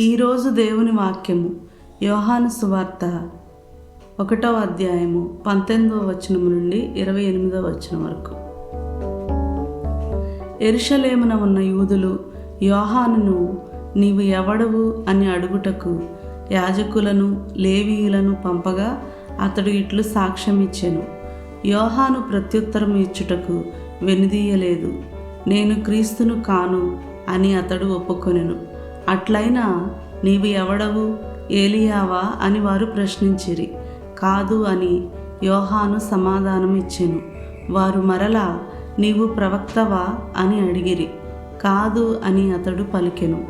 ఈరోజు దేవుని వాక్యము యోహాను సువార్త ఒకటవ అధ్యాయము పంతొమ్మిదవ వచనము నుండి ఇరవై ఎనిమిదవ వచనం వరకు. ఎరుషలేమున ఉన్న యూదులు యోహానును నీవు ఎవడవు? అని అడుగుటకు యాజకులను లేవీయులను పంపగా అతడు ఇట్లు సాక్ష్యమిచ్చెను యోహాను ప్రత్యుత్తరం ఇచ్చుటకు వెనుదీయలేదు. నేను క్రీస్తును కాను అని అతడు ఒప్పుకొనెను. అట్లయినా నీవు ఎవడవు? ఏలియావా? అని వారు ప్రశ్నించిరి. కాదు అని యోహాను సమాధానం ఇచ్చెను. వారు మరలా నీవు ప్రవక్తవా? అని అడిగిరి. కాదు అని అతడు పలికెను.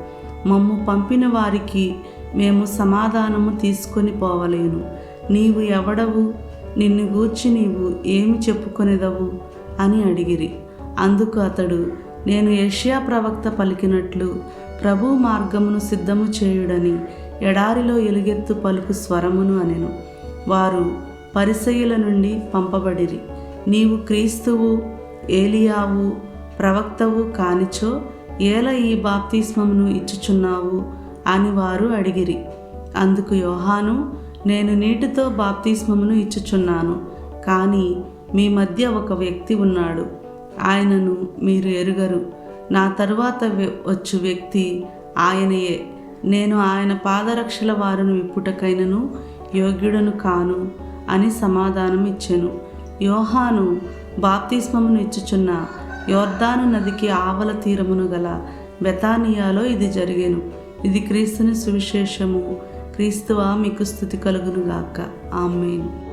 మమ్ము పంపిన వారికి మేము సమాధానము తీసుకొని పోవలేను. నీవు ఎవడవు? నిన్ను గూర్చి నీవు ఏమి చెప్పుకొనేదవు? అని అడిగిరి. అందుకు అతడు నేను ఏషియా ప్రవక్త పలికినట్లు ప్రభు మార్గమును సిద్ధము చేయుడని ఎడారిలో ఎలుగెత్తు పలుకు స్వరమును అనెను. వారు పరిసయుల నుండి పంపబడిరి. నీవు క్రీస్తువు ఏలియావు ప్రవక్తవు కానిచో ఏల ఈ బాప్తిస్మమును ఇచ్చుచున్నావు అని వారు అడిగిరి. అందుకు యోహాను నేను నీటితో బాప్తిస్మమును ఇచ్చుచున్నాను కానీ మీ మధ్య ఒక వ్యక్తి ఉన్నాడు. ఆయనను మీరు ఎరుగరు. నా తరువాత వచ్చు వ్యక్తి ఆయనయే. నేను ఆయన పాదరక్షల వారిని విప్పుటకైనను యోగ్యుడను కాను అని సమాధానం ఇచ్చెను. యోహాను బాప్తిస్మమును ఇచ్చుచున్న యోర్దాను నదికి ఆవల తీరమును గల బెతానియాలో ఇది జరిగేను. ఇది క్రీస్తుని సువిశేషము. క్రీస్తువా మీకు స్థుతి కలుగునుగాక. ఆమెను.